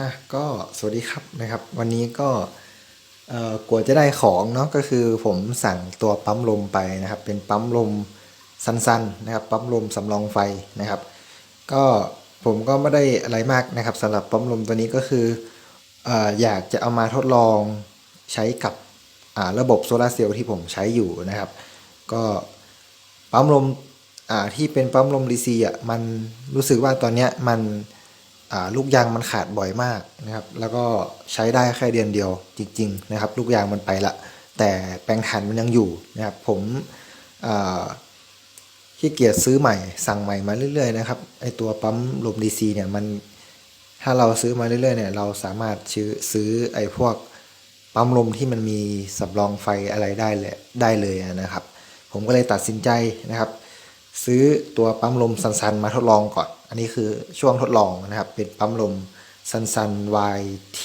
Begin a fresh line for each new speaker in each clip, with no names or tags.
อะก็สวัสดีครับนะครับ วันนี้ก็เอ่อกว่าจะได้ของเนาะก็คือผมสั่งตัวปั๊มลมไปนะครับ เป็นปั๊มลมสั้นๆนะครับ ปั๊มลมสำรองไฟนะครับ ก็ผมก็ไม่ได้อะไรมากนะครับสำหรับปั๊มลมตัวนี้ก็คือเอ่ออยากจะเอามาทดลองใช้กับอ่าระบบโซลาเซลล์ที่ผมใช้อยู่นะครับ ก็ปั๊มลมอ่าที่เป็นปั๊มลมดีซีอะมันรู้สึกว่าตอนเนี้ยมัน ลูกยางมันขาดบ่อยมากนะครับ แล้วก็ใช้ได้แค่เดือนเดียวจริง ๆ นะครับ ลูกยางมันไปละ แต่แปลงถ่านมันยังอยู่นะครับ ผมขี้เกียจซื้อใหม่สั่งใหม่มาเรื่อยๆนะครับไอตัวปั๊มลมดีซีเนี่ยมันถ้าเราซื้อมาเรื่อยๆเนี่ยเราสามารถซื้อซื้อไอพวกปั๊มลมที่มันมีสำรองไฟอะไรได้เลยได้เลยนะครับ ผมก็เลยตัดสินใจนะครับ ซื้อตัวปั๊มลมซันๆมาทดลองก่อน อันนี้คือช่วงทดลองนะครับ เป็นปั๊มลมซันๆ YT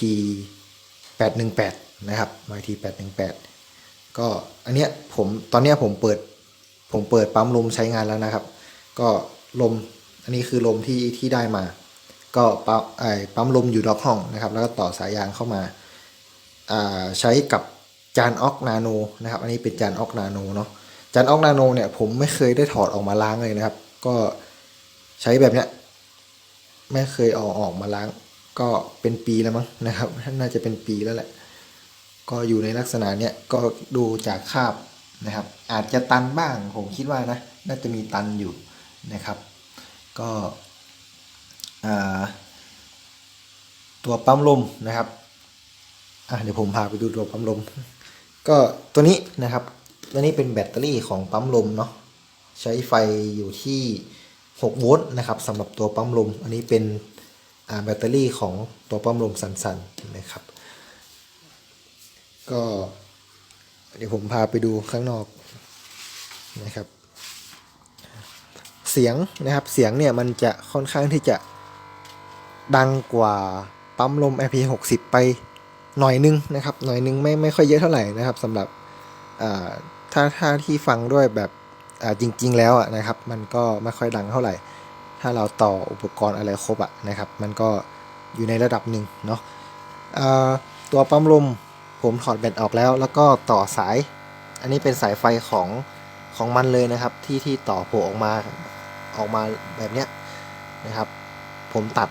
818 นะครับ YT 818 ก็อันเนี้ยผมตอนเนี้ยผมเปิดผมเปิดปั๊มลมใช้งานแล้วนะครับ ก็ลมอันนี้คือลมที่ที่ได้มา ก็ปั๊มไอ้ปั๊มลมอยู่นอกห้องนะครับ แล้วก็ต่อสายยางเข้ามาอ่าใช้กับจานออกนาโนนะครับ อันนี้เป็นจานออกนาโนเนาะ จานออกนาโนเนี่ยผมไม่เคยได้ถอดออกมาล้างเลยนะครับ ก็ใช้แบบเนี้ยไม่เคยเอาออกมาล้าง ก็เป็นปีแล้วมั้งนะครับ น่าจะเป็นปีแล้วแหละ ก็อยู่ในลักษณะเนี้ยก็ดูจากคราบนะครับ อาจจะตันบ้างผมคิดว่านะ น่าจะมีตันอยู่นะครับ ก็ตัวปั๊มลมนะครับเดี๋ยวผมพาไปดูตัวปั๊มลม ก็ตัวนี้นะครับ ตัวนี้เป็นแบตเตอรี่ของปั๊มลมเนาะใช้ไฟอยู่ที่ 6 โวลต์นะครับสำหรับตัวปั๊มลม อันนี้เป็นแบตเตอรี่ของตัวปั๊มลมสันๆนะครับ ก็เดี๋ยวผมพาไปดูข้างนอกนะครับ เสียงนะครับเสียงเนี่ยมันจะค่อนข้างที่จะดังกว่าปั๊มลม IP60 ไปหน่อยนึงนะครับหน่อยนึงไม่ไม่ค่อยเยอะเท่าไหร่นะครับสำหรับอ่า ถ้าถ้าที่ฟังด้วยแบบอ่าจริง ๆ แล้วอะนะครับ มันก็ไม่ค่อยดังเท่าไหร่ ถ้าเราต่ออุปกรณ์อะไรครบอะนะครับ มันก็อยู่ในระดับหนึ่งเนาะตัวปั๊มลมผมถอดแบตออกแล้ว แล้วก็ต่อสาย อันนี้เป็นสายไฟของของมันเลยนะครับ ที่ที่ต่อโผล่ออกมาออกมาแบบเนี้ยนะครับ ผมตัด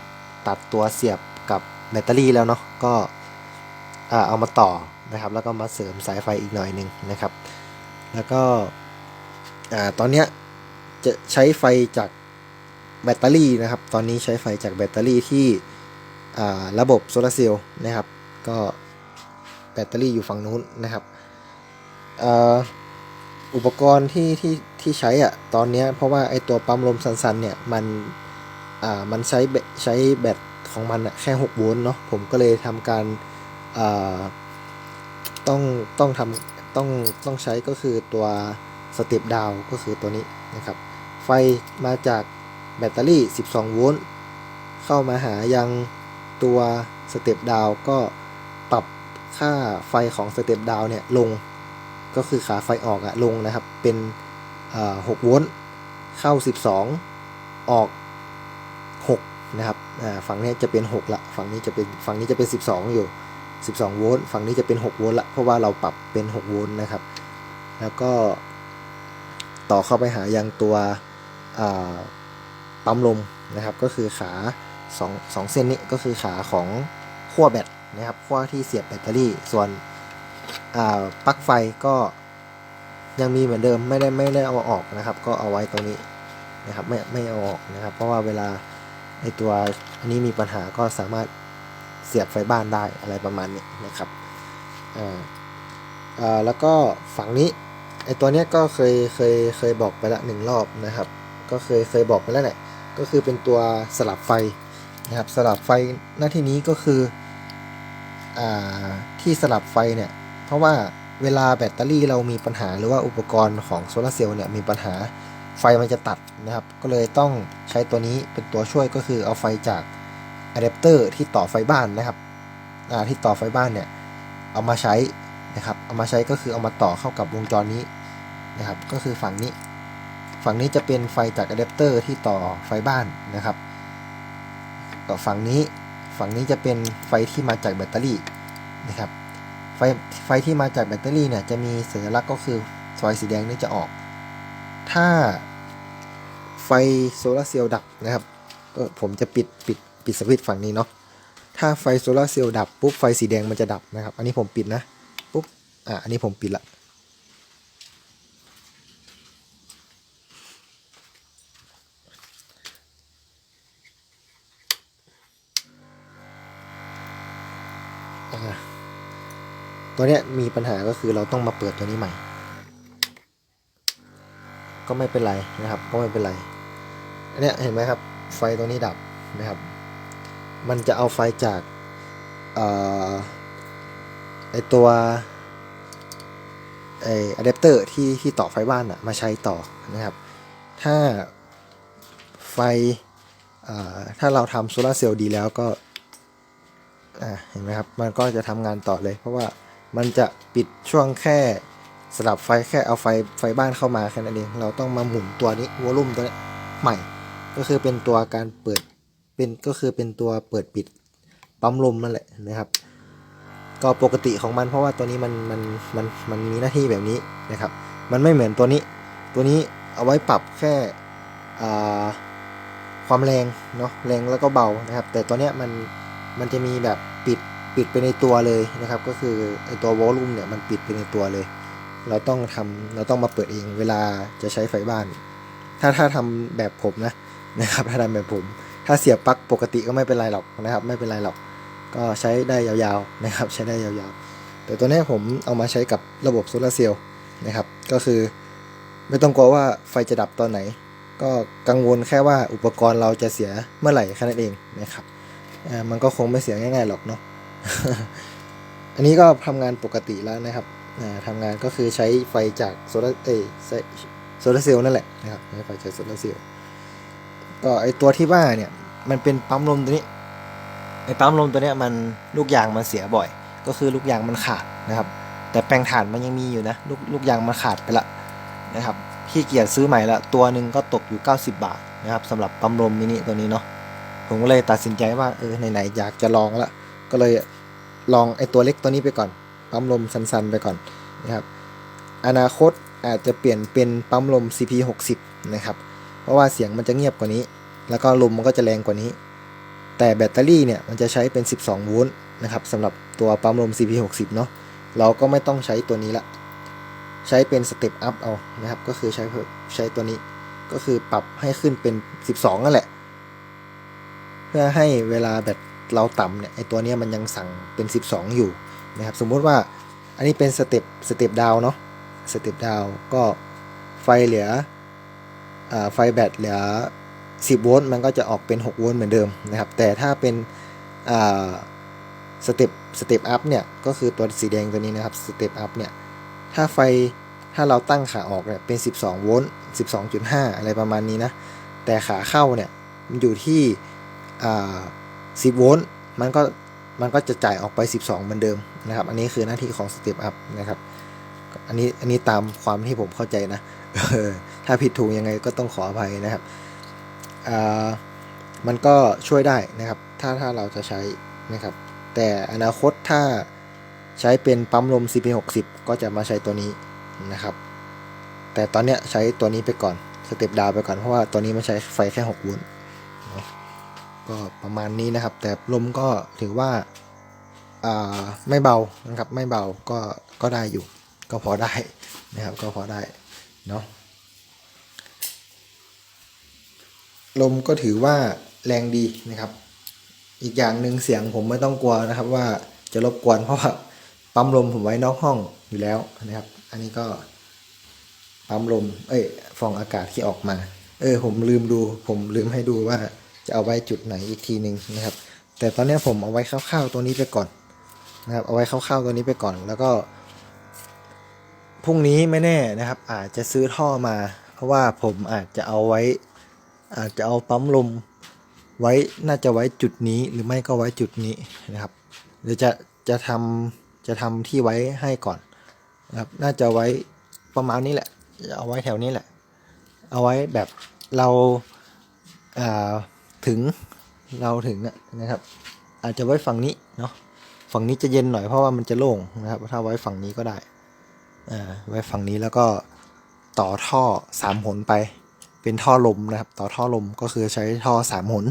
ตัดตัวเสียบกับแบตเตอรี่แล้วเนาะก็เอามาต่อนะครับ แล้วก็มาเสริมสายไฟอีกหน่อยหนึ่งนะครับ แล้วก็ตอนนี้จะใช้ไฟจากแบตเตอรี่นะครับ ตอนนี้ใช้ไฟจากแบตเตอรี่ที่ระบบโซลาร์เซลล์นะครับ ก็แบตเตอรี่อยู่ฝั่งนู้นนะครับอ,อุปกรณ์ที่ที่ที่ใช้อะตอนนี้เพราะว่าไอตัวปั๊มลมสันๆเนี่ยมันอ่ามันใช้แบตใช้แบตของมันอะแค่6โวลต์เนาะผมก็เลยทำการอ่าต้องต้องทำ ต้องต้องใช้ก็คือตัวสเต็ปดาวก็คือตัวนี้นะครับ ไฟมาจากแบตเตอรี่ 12 โวลต์เข้ามาหายังตัวสเต็ปดาวก็ปรับค่าไฟของสเต็ปดาวเนี่ยลง ก็คือขาไฟออกอะลงนะครับ เป็น6โวลต์เข้า 12 ออก 6 นะครับฝั่งนี้จะเป็น 6 ละ ฝั่งนี้จะเป็นฝั่งนี้จะเป็น 12 อยู่ 12 โวลต์ฝั่งนี้จะเป็น 6 โวลต์ละเพราะว่าเราปรับเป็น 6 โวลต์นะครับ แล้วก็ต่อเข้าไปหายังตัวปั๊มลมนะครับ ก็คือขา2 2เส้นนี้ก็คือขาของขั้วแบตนะครับขั้วที่เสียบแบตเตอรี่ส่วนปลั๊กไฟก็ยังมีเหมือนเดิมไม่ได้ไม่ได้เอาออกนะครับ ก็เอาไว้ตรงนี้นะครับไม่ไม่เอาออกนะครับ เพราะว่าเวลาไอตัวอันนี้มีปัญหาก็สามารถ เสียบไฟบ้านได้อะไรประมาณนี้นะครับอ่าอ่าแล้วก็ฝั่งนี้ไอตัวเนี้ยก็เคยเคยเคยบอกไปละหนึ่งรอบนะครับ ก็เคยเคยบอกไปแล้วแหละก็คือเป็นตัวสลับไฟนะครับสลับไฟหน้าที่นี้ก็คืออ่าที่สลับไฟเนี่ยเพราะว่าเวลาแบตเตอรี่เรามีปัญหาหรือว่าอุปกรณ์ของโซลาเซลล์เนี่ยมีปัญหาไฟมันจะตัดนะครับ ก็เลยต้องใช้ตัวนี้เป็นตัวช่วยก็คือเอาไฟจาก อะแดปเตอร์ที่ต่อไฟบ้านนะครับอ่าที่ต่อไฟบ้านเนี่ยเอามาใช้นะครับ เอามาใช้ก็คือเอามาต่อเข้ากับวงจรนี้นะครับ ก็คือฝั่งนี้ ฝั่งนี้จะเป็นไฟจากอะแดปเตอร์ที่ต่อไฟบ้านนะครับกับฝั่งนี้ ฝั่งนี้จะเป็นไฟที่มาจากแบตเตอรี่นะครับ ไฟไฟที่มาจากแบตเตอรี่เนี่ยจะมีสัญลักษณ์ก็คือไฟสีแดงนี่จะออก ถ้าไฟโซลาเซลล์ดับนะครับ ก็ผมจะปิดปิด ปิดสวิตช์ฝั่งนี้เนาะ ถ้าไฟโซลาร์เซลล์ดับปุ๊บไฟสีแดงมันจะดับนะครับ อันนี้ผมปิดนะ ปุ๊บ อะ อันนี้ผมปิดละตัวเนี้ยมีปัญหาก็คือเราต้องมาเปิดตัวนี้ใหม่ ก็ไม่เป็นไรนะครับ ก็ไม่เป็นไร อันเนี้ยเห็นไหมครับ ไฟตัวนี้ดับนะครับ มันจะเอาไฟจากออไอตัวไออะแดปเตอร์ที่ที่ต่อไฟบ้านอะมาใช้ต่อนะครับ ถ้าไฟถ้าเราทำโซลาเซลล์ดีแล้วก็เห็นไหมครับ มันก็จะทำงานต่อเลย เพราะว่ามันจะปิดช่วงแค่สลับไฟแค่เอาไฟไฟบ้านเข้ามาแค่นั้นเอง เราต้องมาหมุนตัวนี้วอลลุ่มตัวนี้ใหม่ ก็คือเป็นตัวการเปิด เป็นก็คือเป็นตัวเปิดปิดปั๊มลมนั่นแหละนะครับ ก็ปกติของมันเพราะว่าตัวนี้มันมันมันมันมีหน้าที่แบบนี้นะครับ มันไม่เหมือนตัวนี้ ตัวนี้เอาไว้ปรับแค่ความแรงเนาะแรงแล้วก็เบานะครับ แต่ตัวเนี้ยมันมันจะมีแบบปิดปิดไปในตัวเลยนะครับ ก็คือไอตัววอลลุ่มเนี่ยมันปิดไปในตัวเลย เราต้องทำเราต้องมาเปิดเองเวลาจะใช้ไฟบ้าน ถ้าถ้าทำแบบผมนะนะครับถ้าทำแบบผม ถ้าเสียบปลั๊กปกติก็ไม่เป็นไรหรอกนะครับไม่เป็นไรหรอก ก็ใช้ได้ยาวๆนะครับใช้ได้ยาวๆ แต่ตัวนี้ผมเอามาใช้กับระบบโซลาร์เซลล์นะครับก็คือไม่ต้องกลัวว่าไฟจะดับตอนไหน ก็กังวลแค่ว่าอุปกรณ์เราจะเสียเมื่อไหร่แค่นั้นเองนะครับมันก็คงไม่เสียง่ายๆหรอกเนาะอันนี้ก็ทำงานปกติแล้วนะครับอ่าทำงานก็คือใช้ไฟจากโซลาร์เอโซลาร์เซลล์นั่นแหละนะครับใช้ไฟจากโซลาร์เซลล์ ก็ไอตัวที่ว่าเนี่ยมันเป็นปั๊มลมตัวนี้ไอปั๊มลมตัวเนี้ยมันลูกยางมันเสียบ่อย ก็คือลูกยางมันขาดนะครับ แต่แปลงถ่านมันยังมีอยู่นะลูกลูกยางมันขาดไปละนะครับขี้เกียจซื้อใหม่ละตัวหนึ่งก็ตกอยู่ 90 บาทนะครับสำหรับปั๊มลมมินิตัวนี้เนาะผมก็เลยตัดสินใจว่าเออไหนๆอยากจะลองละก็เลยลองไอตัวเล็กตัวนี้ไปก่อน ปั๊มลมสั้นๆไปก่อนนะครับอนาคตอาจจะเปลี่ยนเป็นปั๊มลม CP60 นะครับ เพราะว่าเสียงมันจะเงียบกว่านี้ แล้วก็ลมมันก็จะแรงกว่านี้ แต่แบตเตอรี่เนี่ยมันจะใช้เป็น 12 โวลต์นะครับสำหรับตัวปั๊มลม CP60 เนาะเราก็ไม่ต้องใช้ตัวนี้ละ ใช้เป็นสเต็ปอัพเอานะครับ ก็คือใช้ใช้ตัวนี้ก็คือปรับให้ขึ้นเป็น 12 นั่นแหละ เพื่อให้เวลาแบตเราต่ำเนี่ยไอตัวเนี้ยมันยังสั่งเป็น 12 อยู่นะครับ สมมุติว่าอันนี้เป็นสเต็ปสเต็ปดาวเนาะสเต็ปดาวก็ไฟเหลือ ไฟแบตเหลือ 10 โวลต์มันก็จะออกเป็น 6 โวลต์เหมือนเดิมนะครับ แต่ถ้าเป็นสเต็ปสเต็ปอัพเนี่ยก็คือตัวสีแดงตัวนี้นะครับสเต็ปอัพเนี่ยถ้าไฟถ้าเราตั้งขาออกเนี่ยเป็น 12 โวลต์ 12.5 อะไรประมาณนี้นะ แต่ขาเข้าเนี่ยมันอยู่ที่10 โวลต์มันก็มันก็จะจ่ายออกไป 12 เหมือนเดิมนะครับ อันนี้คือหน้าที่ของ Step Up นะครับ อันนี้อันนี้ตามความที่ผมเข้าใจนะถ้าผิดถูกยังไงก็ต้องขออภัยนะครับมันก็ช่วยได้นะครับ ถ้าถ้าเราจะใช้นะครับ แต่อนาคตถ้าใช้เป็นปั๊มลม CP60 ก็จะมาใช้ตัวนี้นะครับ แต่ตอนเนี้ยใช้ตัวนี้ไปก่อนสเต็ปดาวไปก่อนเพราะว่าตัวนี้มันใช้ไฟแค่6โวลต์ก็ประมาณนี้นะครับ แต่ลมก็ถือว่าไม่เบานะครับ ไม่เบาก็ก็ได้อยู่ ก็พอได้นะครับก็พอได้เนาะลมก็ถือว่าแรงดีนะครับ อีกอย่างหนึ่งเสียงผมไม่ต้องกลัวนะครับ ว่าจะรบกวนเพราะว่าปั๊มลมผมไว้นอกห้องอยู่แล้วนะครับ อันนี้ก็ปั๊มลม เอ้ยฟองอากาศที่ออกมา เออผมลืมดู ผมลืมให้ดูว่าจะเอาไว้จุดไหนอีกทีหนึ่งนะครับ แต่ตอนนี้ผมเอาไว้คร่าวๆตัวนี้ไปก่อนนะครับ เอาไว้คร่าวๆตัวนี้ไปก่อน แล้วก็ พรุ่งนี้ไม่แน่นะครับ อาจจะซื้อท่อมา เพราะว่าผมอาจจะเอาไว้ อาจจะเอาปั๊มลมไว้น่าจะไว้จุดนี้หรือไม่ก็ไว้จุดนี้นะครับหรือจะจะทำจะทำที่ไว้ให้ก่อนนะครับ น่าจะไว้ประมาณนี้แหละ เอาไว้แถวนี้แหละ เอาไว้แบบเราอ่าถึงเราถึงนะครับ อาจจะไว้ฝั่งนี้เนาะฝั่งนี้จะเย็นหน่อยเพราะว่ามันจะโล่งนะครับ ถ้าไว้ฝั่งนี้ก็ได้ ไว้ฝั่งนี้แล้วก็ต่อท่อสามหนไป เป็นท่อลมนะครับ ต่อท่อลมก็คือใช้ท่อสามหน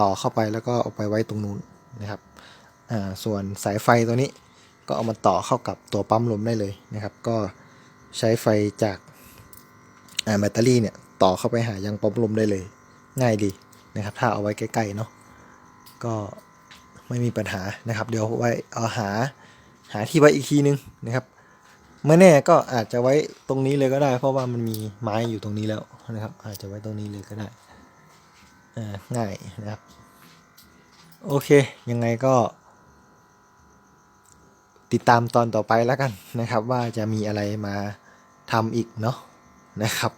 ต่อเข้าไปแล้วก็เอาไปไว้ตรงนู้นนะครับส่วนสายไฟตัวนี้ก็เอามาต่อเข้ากับตัวปั๊มลมได้เลยนะครับ ก็ใช้ไฟจากแบตเตอรี่เนี่ยต่อเข้าไปหายังปั๊มลมได้เลย ง่ายดีนะครับ ถ้าเอาไว้ใกล้ๆเนาะก็ไม่มีปัญหานะครับ เดี๋ยวไว้เอาหาหาที่ไว้อีกทีนึงนะครับ ไม่แน่ก็อาจจะไว้ตรงนี้เลยก็ได้ เพราะว่ามันมีไม้อยู่ตรงนี้แล้วนะครับ อาจจะไว้ตรงนี้เลยก็ได้อ่าง่ายนะครับ โอเค ยังไงก็ ติดตามตอนต่อไปแล้วกันนะครับ ว่าจะมีอะไรมาทำอีกเนาะนะครับ